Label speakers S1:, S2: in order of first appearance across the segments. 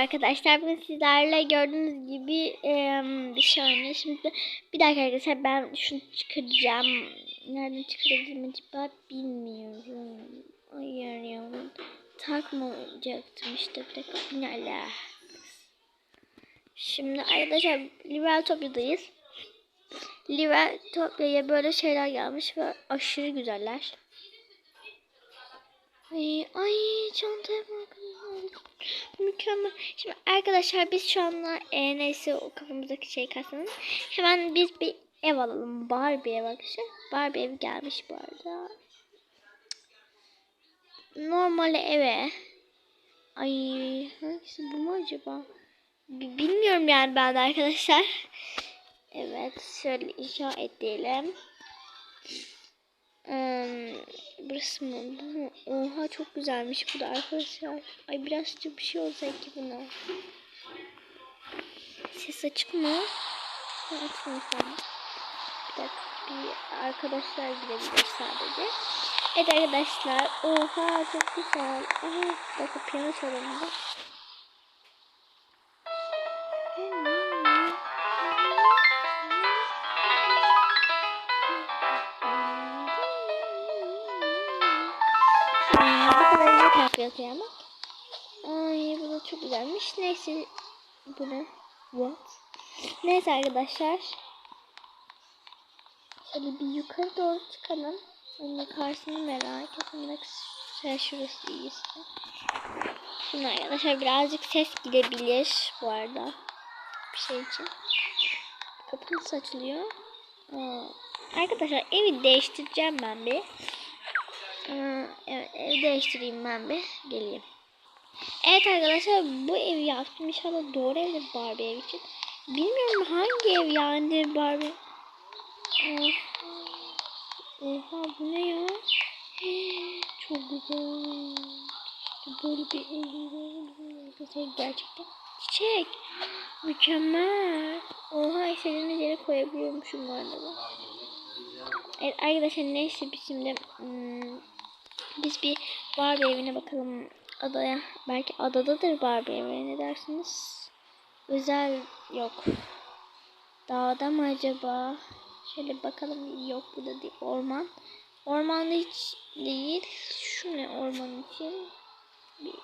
S1: Arkadaşlar bugün sizlerle gördüğünüz gibi em, bir şey oynuyor. Şimdi bir dakika arkadaşlar ben şunu çıkaracağım. Nereden çıkaracağım acaba bilmiyorum. Ya. Takmayacaktım işte bir dakika. Nerede? Şimdi arkadaşlar Liberal Topya'dayız. Liberal Topya'ya böyle şeyler gelmiş ve aşırı güzeller. Ay, ay çantaya bakın. Mükemmel. Şimdi arkadaşlar biz şu anda e, neyse o kafamızdaki şey kalsın. Hemen biz bir ev alalım. Barbie ev arkadaşlar. Barbie ev gelmiş bu arada. Normal eve. Ay hangisi bu mu acaba? Bilmiyorum yani ben de arkadaşlar. Evet şöyle inşa edelim. Burası mı? Mu? Oha çok güzelmiş bu da arkadaşlar. Ay birazcık bir şey olsa ki buna. Ses açık mı? Ama. Bir dakika. Bir arkadaşlar girebilir sadece. Evet arkadaşlar. Oha çok güzel. Aha, bir dakika piyano çalalım da. Yazıyor ama. Ay bu da çok güzelmiş. Neyse bu ne? What? Neyse arkadaşlar. Şöyle bir yukarı doğru çıkalım. Onun karşısını merak ettim. Şöyle şurası iyi işte. Şimdi arkadaşlar birazcık ses gidebilir bu arada. Bir şey için. Kapı nasıl açılıyor? Aa, arkadaşlar evi değiştireceğim ben bir. Aa, evet ev değiştireyim ben bir. Geleyim. Evet arkadaşlar bu evi yaptım. İnşallah doğru evdir Barbie ev için. Bilmiyorum hangi ev yani Barbie. Oha, Oha bu ne ya? Çok güzel. Böyle bir ev gerçekten. Çiçek. Mükemmel. Oha istediğiniz yere koyabiliyormuşum bu arada. Evet arkadaşlar neyse biz şimdi hmm, biz bir Barbie evine bakalım adaya. Belki adadadır Barbie evi ne dersiniz? Özel yok. Dağda mı acaba? Şöyle bakalım yok bu da değil. Orman. Ormanda hiç değil. Şu ne orman için? Bir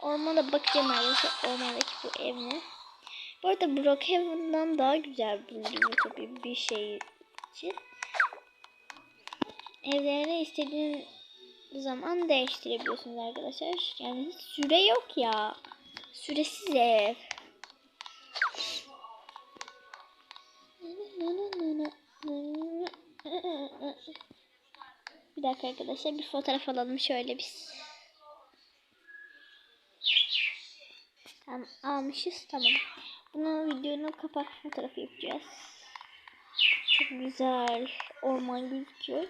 S1: ormana bakacağım arkadaşlar. Ormandaki bu ev ne? Bu arada Brookhaven'dan daha güzel bulunuyor tabii bir şey için. Evlerini istediğin zaman değiştirebiliyorsunuz arkadaşlar. Yani hiç süre yok ya. Süresiz ev. Bir dakika arkadaşlar bir fotoğraf alalım şöyle biz. Tamam almışız tamam. Bunu videonun kapak fotoğrafı yapacağız. Çok güzel orman gözüküyor.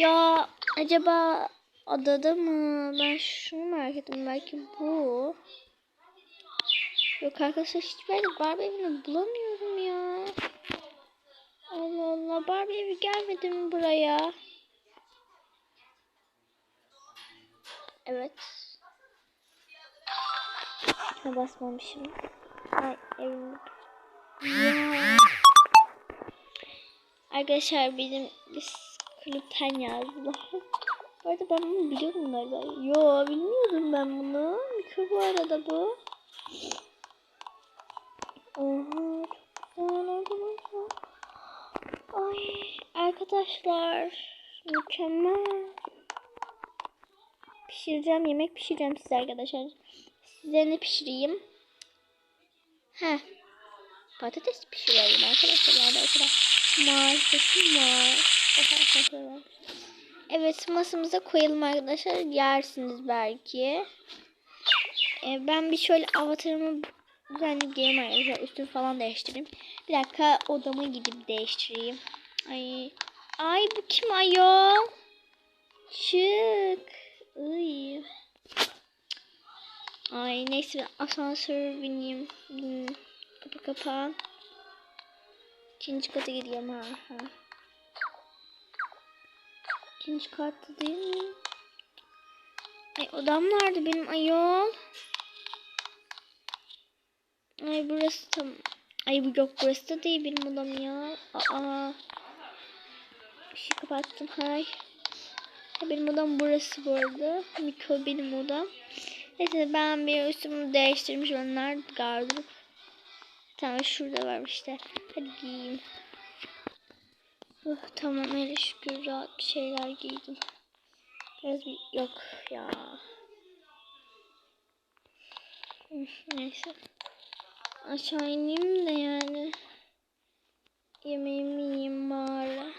S1: Ya acaba adada mı? Ben şunu merak ettim. Belki bu. Yok arkadaşlar hiçbir yerde Barbie evini bulamıyorum ya. Allah Allah Barbie evi gelmedi mi buraya? Evet. Ha basmamışım. Ay evim. Arkadaşlar benim biz kulüpten yazdılar. Bu arada ben bunu biliyordum galiba. Yo bilmiyordum ben bunu. Mikro bu arada bu. Oha çok güzel arkadaşlar. Ay arkadaşlar mükemmel. Pişireceğim yemek pişireceğim size arkadaşlar. Size ne pişireyim? Heh. Patates pişirelim arkadaşlar. Yani o kadar malzemesi var. Evet masamıza koyalım arkadaşlar. Yersiniz belki. Ee, ben bir şöyle avatarımı düzenleyeyim arkadaşlar. Üstünü falan değiştireyim. Bir dakika odama gidip değiştireyim. Ay. Ay bu kim ayol? Çık. Iy. Ay neyse ben asansör bineyim. Kapı kapan. İkinci kata gidiyorum ha. ha. İkinci katta değil mi? Ay odam nerede benim ayol? Ay burası tam. Ay bu yok burası da değil benim odam ya. Aa. Şey kapattım. Hay. Ha, Benim odam burası bu arada. Miko benim odam. Neyse ben bir üstümü değiştirmiş onlar gardırop. Tamam şurada var işte. Hadi giyeyim. Oh, tamam hele şükür rahat bir şeyler giydim. Biraz bir yok ya. Neyse. Aşağı ineyim de yani. Yemeğimi yiyeyim bari.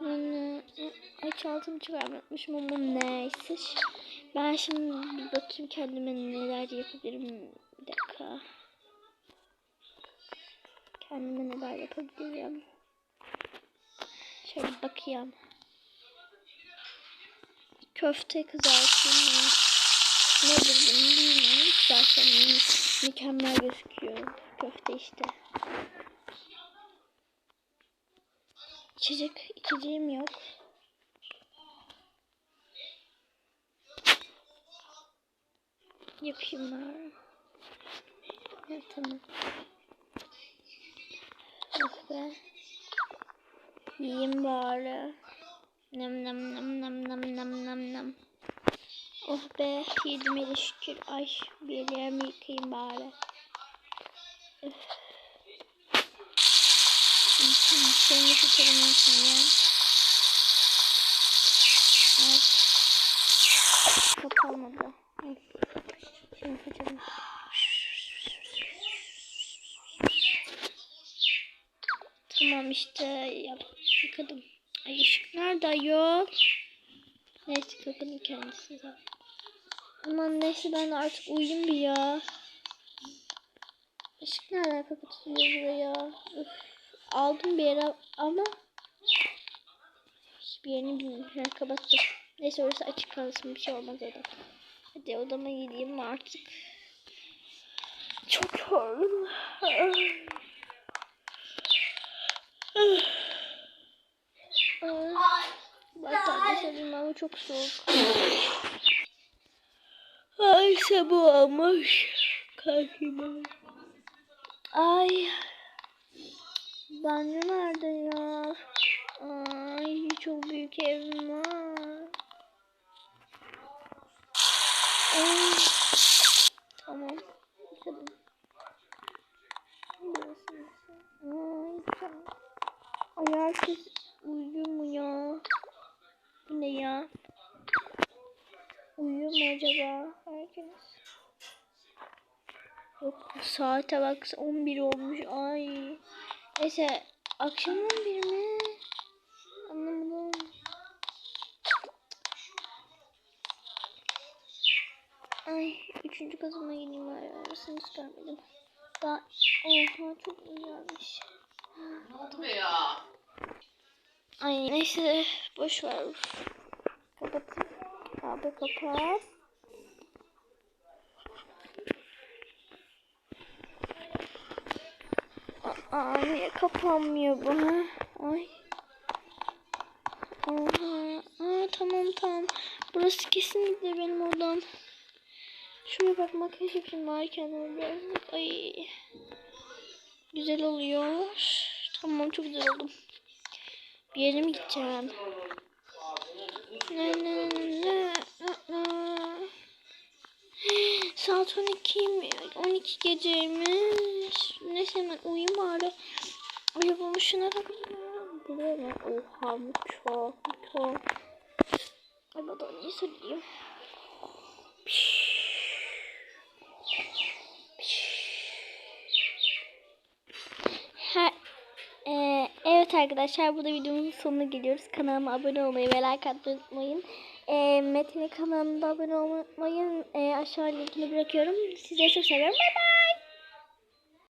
S1: Yani ay çantamı çıkarmışım ama neyse. Ben şimdi bir bakayım kendime neler yapabilirim. Bir dakika. Kendime neler yapabilirim. Şöyle bakayım. Köfte kızartayım. Ne bileyim bilmiyorum. Zaten mükemmel gözüküyor. Köfte işte. İçecek içeceğim yok. Yapayım bari. Evet, tamam. Oh be. Yiyeyim bari. Nem nem nem nem nem nem nem nem. Oh be yedim hele şükür. Ay bir ellerimi yıkayayım bari. Üf. Seni tutarım içinde. Ay. Kapanmadı. Ay. Şimdi kaçalım. Tamam işte yap, yıkadım. Ay ışık nerede yok? Neyse kapının kendisi de. Aman neyse ben artık uyuyayım bir ya. Işık nereden kapatılıyor buraya? Üf. Aldım bir yere ama hiçbir yerini bilmiyorum. Ha, kapattım. Neyse orası açık kalsın bir şey olmaz orada. Hadi odama gideyim artık. Çok yoruldum. Battaniye sarayım ama çok soğuk. Ay sabah olmuş. Kalkayım Ay. Banyo nerede ya? Ay çok büyük evim var. Ay. Tamam. Ay tamam uyuyor mu ya? Bu ne ya? Uyuyor mu acaba herkes? Yok saate bak 11 olmuş. Ay. Neyse akşam 11 mi? Anlamadım. Ay üçüncü kazıma gideyim bari. Arasını hiç görmedim. Daha oha çok güzelmiş.
S2: Ne ya?
S1: Ay neyse boş ver. Kapat. Abi kapat. Aa niye kapanmıyor bu ha? Ay. Oha. Aa tamam tamam. Burası kesinlikle benim odam. Şuraya bak makyaj yapayım birazcık. Ay. Güzel oluyor. Tamam çok güzel oldum. Bir yere mi gideceğim? Ne ne ne ne Saat 12 mi? 12 geceymiş. Neyse hemen uyuyayım bari. Arabamı şuna takıyorum. Musun? Oha bu çok çok. Ay bana niye söyleyeyim? Her, Ee, evet arkadaşlar burada videomuzun sonuna geliyoruz. Kanalıma abone olmayı ve like atmayı unutmayın. Ee, Metin'in kanalına abone olmayı. Ee, aşağı linkini bırakıyorum. Sizi çok seviyorum. Bye bye.